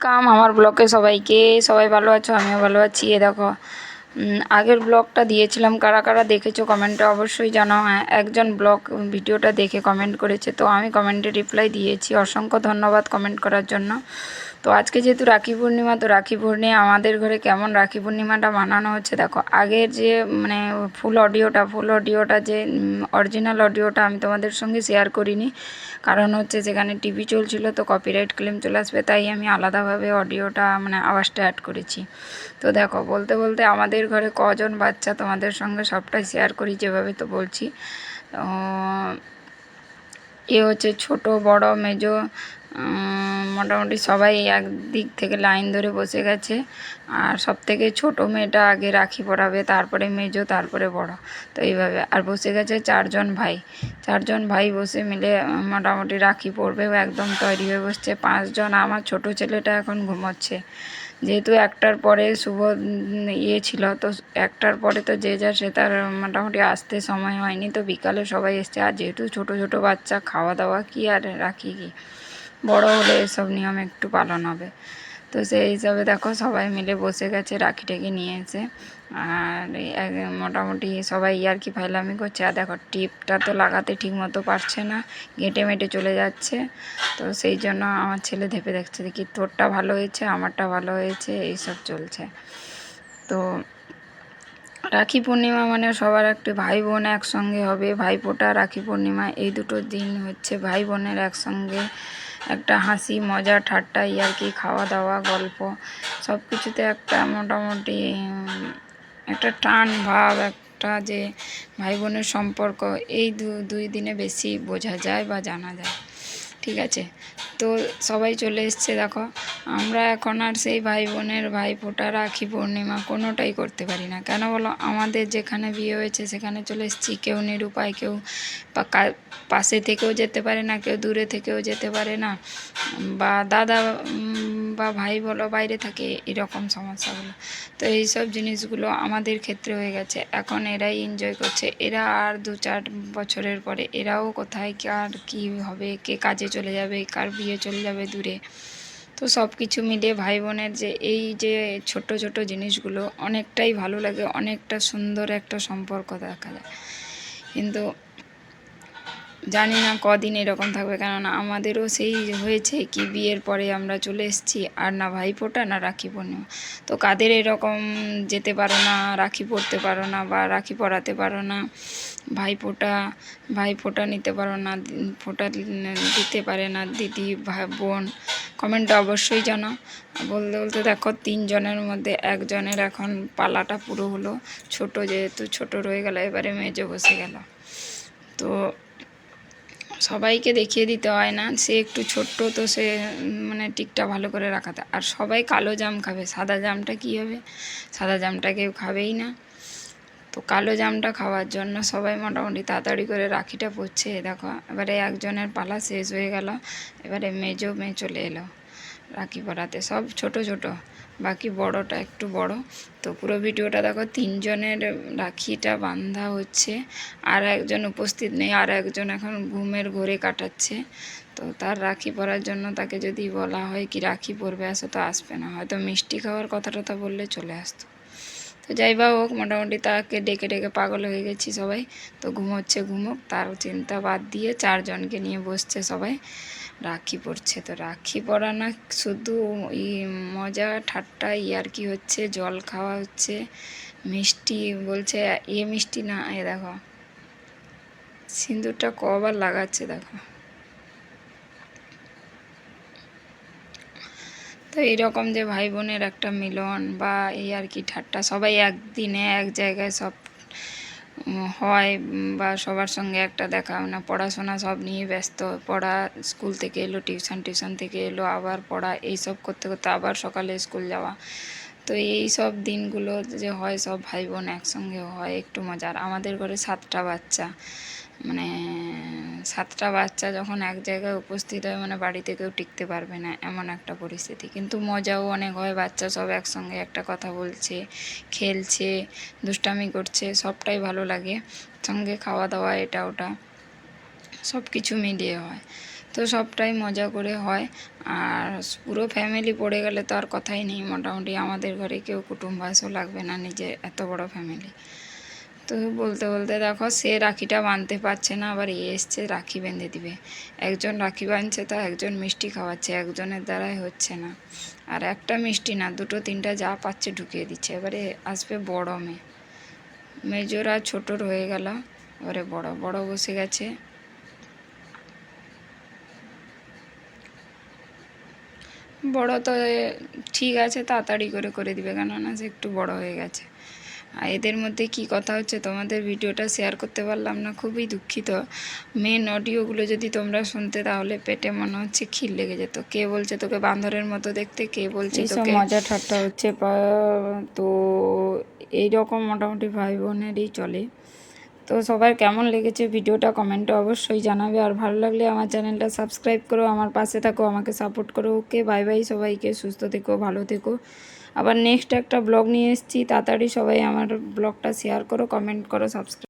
Welcome আমার ব্লকে সবাইকে। সবাই ভালো আছো? আমিও ভালো আছি। এ দেখো আগের ব্লগটা দিয়েছিলাম। কারা কারা দেখেছ কমেন্টে অবশ্যই জানাও। হ্যাঁ একজন ব্লগ ভিডিওটা দেখে কমেন্ট করেছে। তো আমি কমেন্টে রিপ্লাই দিয়েছি। অসংখ্য ধন্যবাদ কমেন্ট করার জন্য। তো আজকে যেহেতু রাখি পূর্ণিমা, তো রাখি পূর্ণিমা আমাদের ঘরে কেমন রাখি পূর্ণিমাটা বানানো হচ্ছে দেখো। আগের যে মানে ফুল অডিওটা ফুল অডিওটা যে অরিজিনাল অডিওটা আমি তোমাদের সঙ্গে শেয়ার করিনি। কারণ হচ্ছে যেখানে টিভি চলছিল তো কপিরাইট ক্লেম চলে আসবে, তাই আমি আলাদাভাবে অডিওটা মানে আওয়াজটা অ্যাড করেছি। তো দেখো, বলতে বলতে আমাদের ঘরে কজন বাচ্চা তোমাদের সঙ্গে সবটাই শেয়ার করি যেভাবে তো বলছি। এ হচ্ছে ছোট, বড়, মেজো মোটামুটি সবাই এক দিক থেকে লাইন ধরে বসে গেছে। আর সব থেকে ছোটো মেয়েটা আগে রাখি পরাবে, তারপরে মেজো, তারপরে বড়। তো এইভাবে। আর বসে গেছে চারজন ভাই। চারজন ভাই বসে মিলে মোটামুটি রাখি পরবে একদম তৈরি হয়ে বসছে। পাঁচজন, আমার ছোট ছেলেটা এখন ঘুমোচ্ছে। যেহেতু একটার পরে শুভ ইয়ে ছিল, তো একটার পরে তো যে যা সে তার মোটামুটি আসতে সময় হয়নি। তো বিকালে সবাই এসছে। আর যেহেতু ছোট ছোট বাচ্চা, খাওয়া দাওয়া কি আর রাখি কি? বড় হলে এসব নিয়ম একটু পালন হবে। তো সেই হিসাবে দেখো সবাই মিলে বসে গেছে, রাখি টাকি নিয়ে এসে। আর মোটামুটি সবাই আর কি ফাইলামি করছে। আর দেখো টিপটা তো লাগাতে ঠিক মতো পারছে না, গেটে মেটে চলে যাচ্ছে। তো সেই জন্য আমার ছেলে ধেপে দেখছে, দেখি তোরটা ভালো হয়েছে, আমারটা ভালো হয়েছে, এইসব চলছে। তো রাখি পূর্ণিমা মানে সবার একটি ভাই বোন একসঙ্গে হবে। ভাইফোঁটা রাখি পূর্ণিমা, এই দুটো দিন হচ্ছে ভাই বোনের একসঙ্গে। একটা হাসি, মজা, ঠাট্টা, ইয়ার্কি খাওয়া দাওয়া গল্প সব কিছুতে একটা মোটামুটি একটা টান, ভাব, একটা যে ভাই বোনের সম্পর্ক, এই দুই দিনে বেশি বোঝা যায় বা জানা যায়। ঠিক আছে। তো সবাই চলে এসছে, দেখো। আমরা এখন আর সেই ভাই বোনের ভাই ফোটা রাখি পূর্ণিমা, কোনোটাই করতে পারি না। কেন বলো? আমাদের যেখানে বিয়ে হয়েছে, সেখানে চলে এসেছি। কেউ নিরুপায়, কেউ পাশে থেকেও যেতে পারে না, কেউ দূরে থেকেও যেতে পারে না। বা দাদা বা ভাই বলো, বাইরে থাকে এরকম সমস্যাগুলো। তো এই সব জিনিসগুলো আমাদের ক্ষেত্রে হয়ে গেছে। এখন এরাই এনজয় করছে। এরা আর দু চার বছরের পরে এরাও কোথায় কার কী হবে, কে কাজে চলে যাবে, কার বিয়ে চলে যাবে দূরে। তো সব কিছু মিলিয়ে ভাই বোনের যে এই যে ছোট ছোট জিনিসগুলো অনেকটাই ভালো লাগে, অনেকটা সুন্দর একটা সম্পর্ক দেখা যায়। কিন্তু জানি না কদিন এরকম থাকবে, কেননা আমাদেরও সেই হয়েছে কি বিয়ের পরে আমরা চলে এসেছি, আর না ভাইফোঁটা না রাখি পূর্ণিমা তো কাদের এরকম যেতে পারো না, রাখি পরতে পারো না বা রাখি পরাতে পারো না, ভাইফোঁটা ভাইফোঁটা নিতে পারো না, ফোঁটা দিতে পারে না দিদি ভাই বোন, কমেন্টটা অবশ্যই জানাও বলতে বলতে দেখো তিনজনের মধ্যে একজনের এখন পালাটা পুরো হলো, ছোট যেহেতু ছোট রয়ে গেল, এবারে মেজে বসে গেল। তো সবাইকে দেখিয়ে দিতে হয় না। সে একটু ছোট্ট, তো সে মানে টিকটা ভালো করে রাখাতে। আর সবাই কালো জাম খাবে। সাদা জামটা কী হবে? সাদা জামটা কেউ খাবেই না। তো কালো জামটা খাওয়ার জন্য সবাই মোটামুটি তাড়াতাড়ি করে রাখিটা পড়ছে দেখো, এবারে একজনের পালা শেষ হয়ে গেল। এবারে মেজো মেয়ে চলে এলো। রাখি পরাতে সব ছোট ছোট, বাকি বড়টা একটু বড়। তো পুরো ভিডিওটা দেখো, তিনজনের রাখিটা বান্ধা হচ্ছে। আর একজন উপস্থিত নেই, আর একজন এখন ঘুমের ঘোরে কাটাচ্ছে। তো তার রাখি পরার জন্য তাকে যদি বলা হয় কি রাখি পরবে, আসো তো আসবে না। হয়তো মিষ্টি খাওয়ার কথা টথা বললে চলে আসতো। তো যাই বা হোক, মোটামুটি তাকে ডেকে ডেকে পাগল হয়ে গেছি সবাই। তো ঘুমোচ্ছে, ঘুমোক, তার চিন্তা বাদ দিয়ে চারজনকে নিয়ে বসছে সবাই। রাখি পড়ছে তো রাখি পরা না, শুধু ই মজা ঠাট্টা ইয়ার্কি হচ্ছে, জল খাওয়া হচ্ছে, মিষ্টি বলছে, এ মিষ্টি না, এ দেখো। সিঁদুরটা কবার লাগাচ্ছে দেখো। তো এইরকম যে ভাই বোনের একটা মিলন বা এই আর কি ঠাট্টা, সবাই একদিনে এক জায়গায় সব হয় বা সবার সঙ্গে একটা দেখা না, পড়াশোনা সব নিয়ে ব্যস্ত, পড়া স্কুল থেকে এলো, টিউশন টিউশন থেকে এলো, আবার পড়া, এইসব করতে করতে আবার সকালে স্কুল যাওয়া। তো এই সব দিনগুলো যে হয়, সব ভাই বোন একসঙ্গে হয়, একটু মজার। আমাদের ঘরে সাতটা বাচ্চা। মানে সাতটা বাচ্চা যখন এক জায়গায় উপস্থিত হয় মানে বাড়িতে কেউ টিকতে পারবে না, এমন একটা পরিস্থিতি। কিন্তু মজাও অনেক হয়, বাচ্চা সব একসঙ্গে একটা কথা বলছে, খেলছে, দুষ্টামি করছে, সবটাই ভালো লাগে। সঙ্গে খাওয়া দাওয়া এটা ওটা সব কিছু মিলিয়ে হয়। তো সবটাই মজা করে হয়। আর পুরো ফ্যামিলি পড়ে গেলে তো আর কথাই নেই। মোটামুটি আমাদের ঘরে কেউ কুটুম বাসও লাগবে না, নিজে এত বড় ফ্যামিলি তো বলতে বলতে দেখো, সে রাখিটা বাঁধতে পারছে না, আবার এ এসছে, রাখি বেঁধে দিবে। একজন রাখি বাঁধছে তা একজন মিষ্টি খাওয়াচ্ছে, একজনের দ্বারাই হচ্ছে না। আর একটা মিষ্টি না, দুটো তিনটা যা পাচ্ছে ঢুকিয়ে দিচ্ছে। এবারে আসবে বড় মেয়ে। মেজোরা ছোটোর হয়ে গেল, এবারে বড়। বড় বসে গেছে। বড় তো ঠিক আছে তাড়াতাড়ি করে করে দিবে কেননা সে একটু বড় হয়ে গেছে। আর এদের মধ্যে কি কথা হচ্ছে তোমাদের ভিডিওটা শেয়ার করতে পারলাম না খুবই দুঃখিত। মেন অডিওগুলো যদি তোমরা শুনতে তাহলে পেটে মনে হচ্ছে খিল লেগে যেত। কে বলছে তোকে বান্দরের মতো দেখতে কে বলছে তোকে মজা ঠাট্টা হচ্ছে তো এই রকম মোটামুটি ভাই বোনেরই চলে। তো সবার কেমন লেগেছে ভিডিওটা কমেন্টে অবশ্যই জানাবে। আর ভালো লাগলে আমার চ্যানেলটা সাবস্ক্রাইব করো, আমার পাশে থাকো, আমাকে সাপোর্ট করো। ওকে, বাই বাই সবাইকে, সুস্থ থেকো, ভালো থেকো। আবার নেক্সট একটা ব্লগ নিয়ে এসেছি, তাড়াতাড়ি সবাই আমার ব্লগটা শেয়ার করো, কমেন্ট করো, সাবস্ক্রাইব